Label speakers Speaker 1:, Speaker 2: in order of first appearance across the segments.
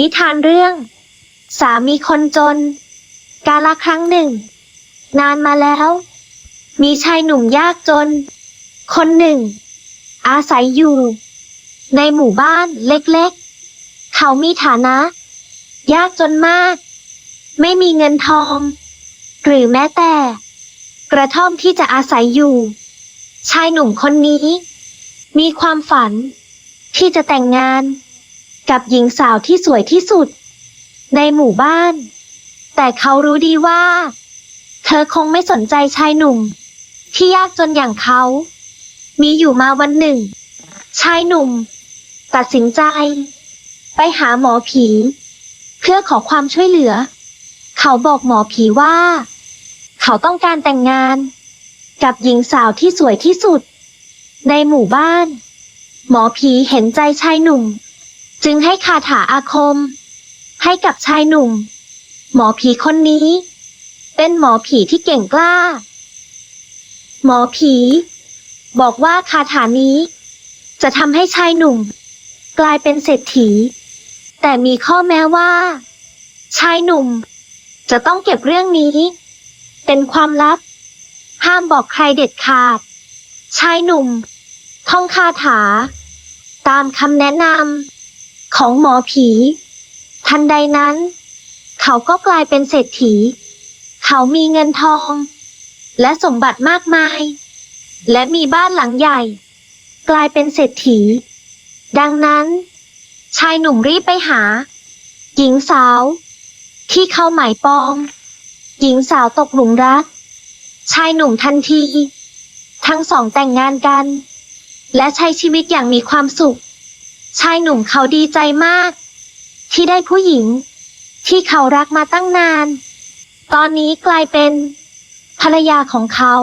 Speaker 1: นิทานเรื่อง สามีคนจน กาลครั้งหนึ่ง นานมาแล้ว มีชายหนุ่มยากจน คนหนึ่ง อาศัยอยู่ ในหมู่บ้านเล็กๆ เขามีฐานะ ยากจนมาก ไม่มีเงินทอง หรือแม้แต่ กระท่อมที่จะอาศัยอยู่ ชายหนุ่มคนนี้ มีความฝัน ที่จะแต่งงาน กับหญิงสาวที่สวยที่สุด ในหมู่บ้าน แต่เขารู้ดีว่า เธอคงไม่สนใจชายหนุ่ม ที่ยากจนอย่างเขา มีอยู่มาวันหนึ่ง ชายหนุ่ม ตัดสินใจ ไปหาหมอผี เพื่อขอความช่วยเหลือ เขาบอกหมอผีว่า เขาต้องการแต่งงาน กับหญิงสาวที่สวยที่สุด ในหมู่บ้าน หมอผีเห็นใจชายหนุ่ม จึงให้คาถาอาคม ให้กับชายหนุ่ม หมอผีคนนี้ เป็นหมอผีที่เก่งกล้า หมอผี บอกว่าคาถานี้ จะทำให้ชายหนุ่ม กลายเป็นเศรษฐี แต่มีข้อแม้ว่า ชายหนุ่ม จะต้องเก็บเรื่องนี้ เป็นความลับ ห้ามบอกใครเด็ดขาด ชายหนุ่มท่องคาถา ตามคำแนะนำ ของหมอผี ทันใดนั้น เขาก็กลายเป็นเศรษฐี เขามีเงินทอง และสมบัติมากมาย และมีบ้านหลังใหญ่ กลายเป็นเศรษฐี ดังนั้น ชายหนุ่มรีบไปหา หญิงสาว ที่เขาหมายปอง หญิงสาวตกหลุมรัก ชายหนุ่มทันที ทั้งสองแต่งงานกัน และใช้ชีวิตอย่างมีความสุข ชายหนุ่มเขาดีใจมาก ที่ได้ผู้หญิง ที่เขารักมาตั้งนาน ตอนนี้กลายเป็น ภรรยาของเขา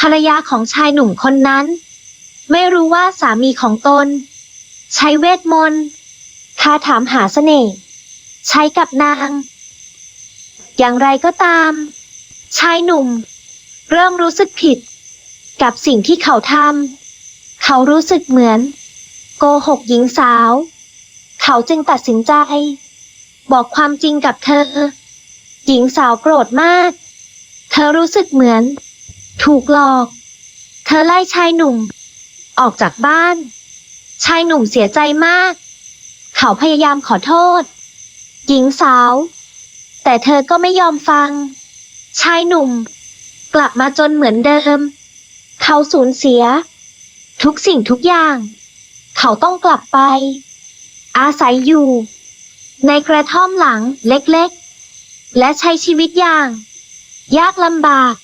Speaker 1: ภรรยาของชายหนุ่มคนนั้น ไม่รู้ว่าสามีของตน ใช้เวทมนต์คาถามหาเสน่ห์ใช้กับนาง อย่างไรก็ตาม ชายหนุ่ม เริ่มรู้สึกผิด กับสิ่งที่เขาทำเขารู้สึกเหมือน โกหกหญิงสาว เขาจึงตัดสินใจ บอกความจริงกับเธอ หญิงสาวโกรธมาก เธอรู้สึกเหมือน ถูกหลอก เธอไล่ชายหนุ่ม ออกจากบ้าน ชายหนุ่มเสียใจมาก เขาพยายามขอโทษ หญิงสาว แต่เธอก็ไม่ยอมฟัง ชายหนุ่ม กลับมาจนเหมือนเดิม เขาสูญเสีย ทุกสิ่งทุกอย่าง เขาต้องกลับไป อาศัยอยู่ ในกระท่อมหลังเล็กๆ และใช้ชีวิตอย่าง ยากลำบาก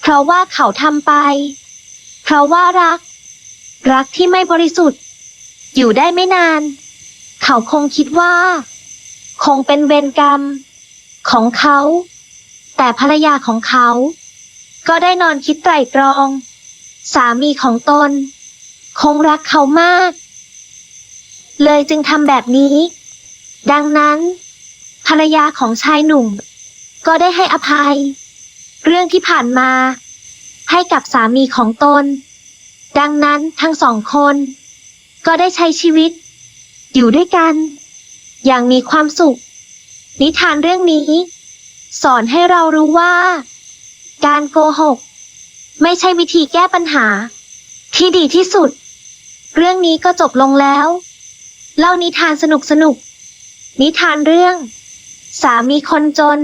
Speaker 1: เพราะว่าเขาทำไป เพราะว่ารัก รักที่ไม่บริสุทธิ์ อยู่ได้ไม่นาน เขาคงคิดว่า คงเป็นเวรกรรม ของเขา แต่ภรรยาของเขา ก็ได้นอนคิดไตร่ตรอง สามีของตน คงรักเขามาก เลยจึงทำแบบนี้ ดังนั้น ภรรยาของชายหนุ่ม ก็ได้ให้อภัย เรื่องที่ผ่านมา ให้กับสามีของตน ดังนั้นทั้งสองคน ก็ได้ใช้ชีวิต อยู่ด้วยกัน อย่างมีความสุข นิทานเรื่องนี้ สอนให้เรารู้ว่า การโกหก ไม่ใช่วิธีแก้ปัญหาที่ดีที่สุด เรื่องนี้ก็จบลงแล้ว เล่านิทานสนุกสนุก นิทานเรื่อง สามีคนจน